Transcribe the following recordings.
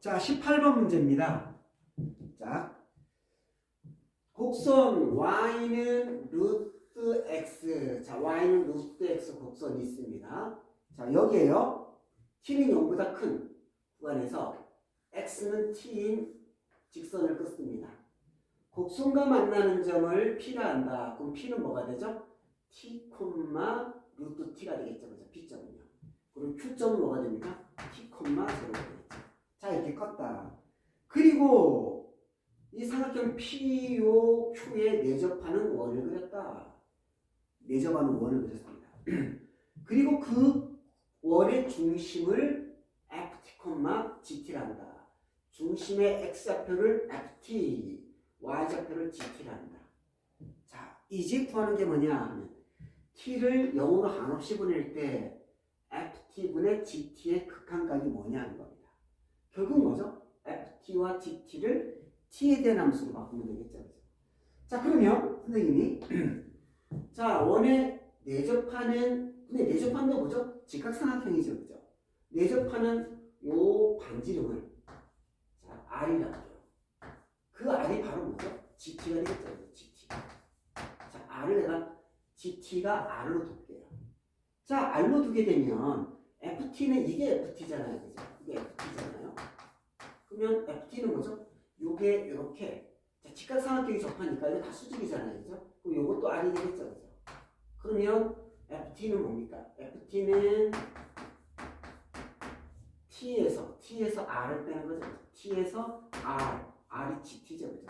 자, 18번 문제입니다. 자, 곡선 y는 루트 x. 자, y는 루트 x 곡선이 있습니다. 자, 여기에요. t는 0보다 큰 구간에서 x는 t인 직선을 끊습니다. 곡선과 만나는 점을 p라 한다. 그럼 p는 뭐가 되죠? t, 루트 t가 되겠죠. 그죠? p점은요. 그리고 q점은 뭐가 됩니까? t, 제로가 되겠죠. 자, 이렇게 컸다. 그리고 이 삼각형 PO, Q에 내접하는 원을 그렸다. 내접하는 원을 그렸습니다. 그리고 그 원의 중심을 FT, GT란다. 중심의 X좌표를 FT, Y좌표를 GT란다. 자, 이제 구하는 게 뭐냐 하면 T를 0으로 한없이 보낼 때 FT분의 GT의 극한각이 뭐냐 하는 겁니다. 결국 뭐죠? FT와 GT를 T에 대한 함수로 바꾸면 되겠죠. 자, 그러면 선생님이 자, 원에 내접하는 근데 내접하는 게 뭐죠? 직각삼각형이죠. 그죠? 내접하는 요 반지름을 자, R이라고 해요. 그 R이 바로 뭐죠? GT가 되겠죠. GT. 자, R을 내가 GT가 R로 둘게요. 자, R로 두게 되면 FT는 이게 FT잖아요. 그죠? 이게 FT잖아요. 그러면 FT는 뭐죠? 요게 이렇게 자, 직각삼각형이 접하니까 이거 다 수직이잖아요. 그죠? 그럼 요것도 R이 되겠죠. 그죠? 그러면 FT는 뭡니까? FT는 T에서 T에서 R을 빼는 거죠. T에서 R, R이 GT죠. 그죠?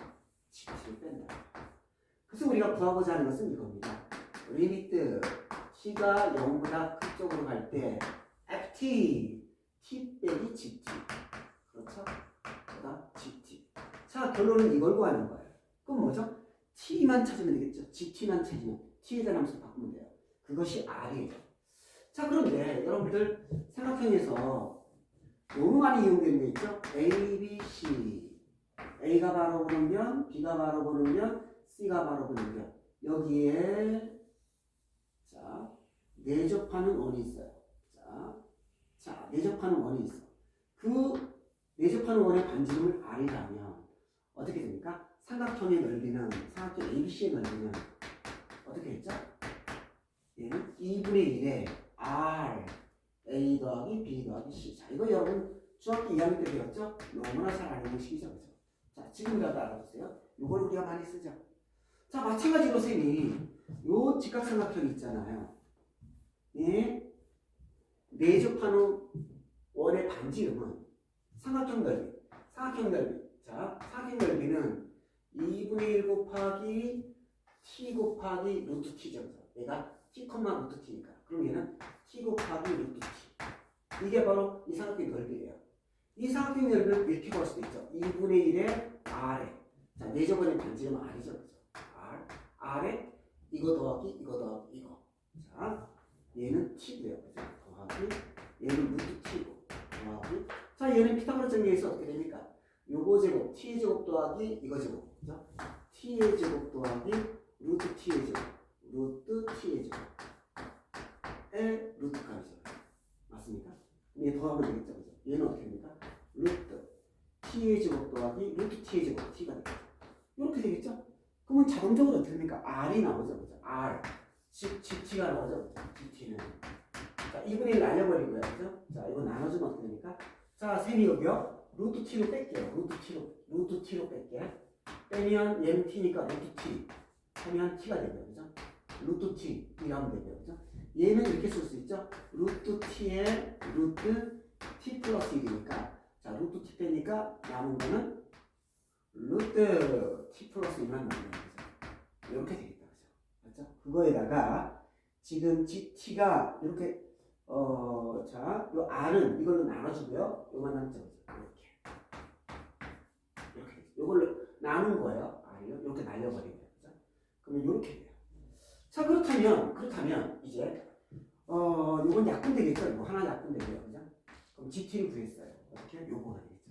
GT를 뺀다. 그래서 우리가 구하고자 하는 것은 이겁니다. 리미트 T가 0보다 큰 쪽으로 갈 때 FT, T 빼기 GT. 그렇죠? 보다 GT. 자, 결론은 이걸 구하는 거예요. 그럼 뭐죠? T만 찾으면 되겠죠. GT만 찾으면 T에 대한 함수 바꾸면 돼요. 그것이 R이에요. 자, 그런데 여러분들 삼각형에서 너무 많이 이용되는 게 있죠? A, B, C. A가 바로 보는 면, B가 바로 보는 면, C가 바로 보는 면. 여기에 자, 내접하는 원이 있어요. 자, 자, 내접하는 원이 있어. 그 내접하는 원의 반지름을 R이라면 어떻게 됩니까? 삼각형의 넓이는 삼각형 ABC의 넓이는 어떻게 했죠? 얘는 2분의 1에 R A 더하기 B 더하기 C. 자, 이거 여러분 중학교 2학년 때 배웠죠? 너무나 잘 알고 식이죠, 그죠? 자, 지금이라도 알아두세요. 이걸 우리가 많이 쓰죠. 자, 마찬가지로 쌤이 요 직각삼각형 있잖아요. 예? 내접하는 원의 반지름은 삼각형 넓이, 삼각형 넓이. 자, 삼각형 넓이는 2분의 1 곱하기 t 곱하기 루트 t죠. 얘가 t, 루트 t니까. 그럼 얘는 t 곱하기 루트 t. 이게 바로 이 삼각형 넓이에요. 이 삼각형 넓이를 이렇게 볼 수도 있죠. 2분의 1의 r에. 자, 내접원의 반지름은 r이죠. 그죠? r. r에 이거 더하기 이거 더하기 이거. 자, 얘는 t고요. 그죠? 더하기 얘는 루트 t고. 더하기 자, 얘는 피타고라 정리해서 어떻게 됩니까? 요거 제곱, t의 제곱 더하기 이거 제곱. 그죠? t의 제곱 더하기 루트 t의 제곱. 루트 t의 제곱. 의 루트 값이죠. 맞습니까? 얘 더하면 되겠죠. 그죠? 얘는 어떻게 됩니까? 루트 t의 제곱 더하기 루트 t의 제곱 t가 되겠죠. 이렇게 되겠죠? 그러면 자동적으로 어떻게 됩니까? r이 나오죠. 그죠? r. 즉, gt가 나오죠. gt는. 자, 2분의 1 날려버리고요. 그죠? 자, 이거 나눠주면 어떻게 됩니까? 자, 여기요. 루트 t로 뺄게요. 루트 t로. 루트 t로 뺄게. 빼면 얘는 t니까 루트 t. 하면 t가 되고요. 그죠? 루트 t. 이라면 되고요. 그죠? 얘는 이렇게 쓸 수 있죠? 루트 t에 루트 t 플러스 1이니까. 자, 루트 t 빼니까 남은 거는 루트 t 플러스 1만 남는 거죠. 이렇게 되겠다. 그죠? 그거에다가 지금 gt가 이렇게 어, 자, 요 r은 이걸로 나눠주고요. 요만 남죠. 이렇게. 이렇게. 요걸로 나눈 거예요. r요 이렇게 날려버리고요. 그죠? 그러면 요렇게 돼요. 자, 그렇다면, 그렇다면, 이제, 어, 요건 약분 되겠죠? 이거 하나 약분 되고요. 그죠? 그럼 gt를 구했어요. 어떻게? 요거가 되겠죠.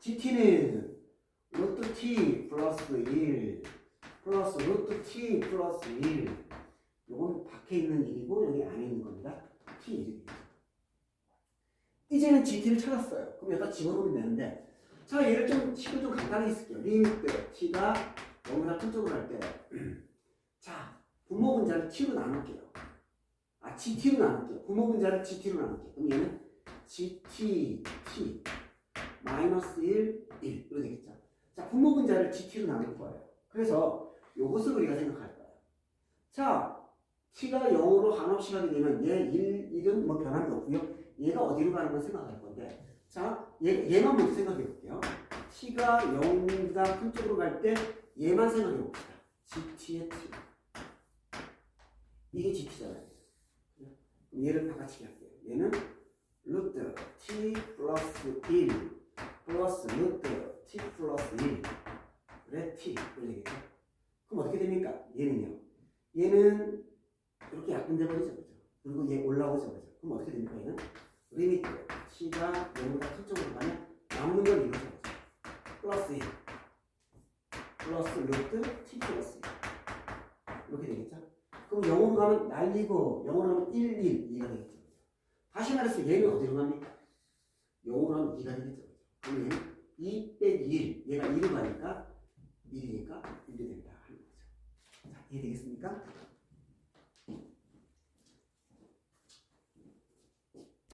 gt는 루트 t 플러스 1 플러스 루트 t 플러스 1 요건 밖에 있는 일이고 여기 안에 있는 겁니다. T 이제는 GT를 찾았어요. 그럼 여기다 집어넣으면 되는데 자 얘를 좀 식을 좀 간단하게 쓸게요. 리미트 t가 0보다 큰 쪽으로 할 때 자 분모 분자를 t로 나눌게요. 아 GT로 나눌게요. 분모 분자를 GT로 나눌게요. 그럼 얘는 GT T 마이너스 1, 1 이렇게 되겠죠. 자 분모 분자를 GT로 나눌 거예요. 그래서 요것을 우리가 생각할 거예요. 자 t가 0으로 한없이 가게 되면 얘 1, 1은 뭐 변함이 없고요. 얘가 어디로 가는 건 생각할 건데 자 얘, 얘만 먼저 생각해 볼게요. t가 0보다 큰 쪽으로 갈 때 얘만 생각해 봅시다. gt의 t 이게 gt잖아요. 얘를 바꿔치기 할게요. 얘는 루트 t 플러스 1 플러스 루트 t 플러스 1 그래 t? 그럼 어떻게 됩니까? 얘는요. 얘는 이렇게 약분돼 버리죠, 그리고 얘 올라오죠, 그죠? 그럼 어떻게 됩니까? 얘는 리미트 t가 0보다 큰 쪽으로 가면 남는 건 이거죠? 플러스 1 플러스 루트 t 플러스 1 이렇게 되겠죠? 그럼 0으로 가면 날리고 0으로 가면 1, 1, 2가 되겠죠. 다시 말해서 얘는 어디로 갑니까? 0으로 가면 2가 되겠죠. 그럼 얘는 2 빼기 1, 얘가 2로 가니까 1이니까 1이 된다 하는 거죠. 자, 이해되겠습니까?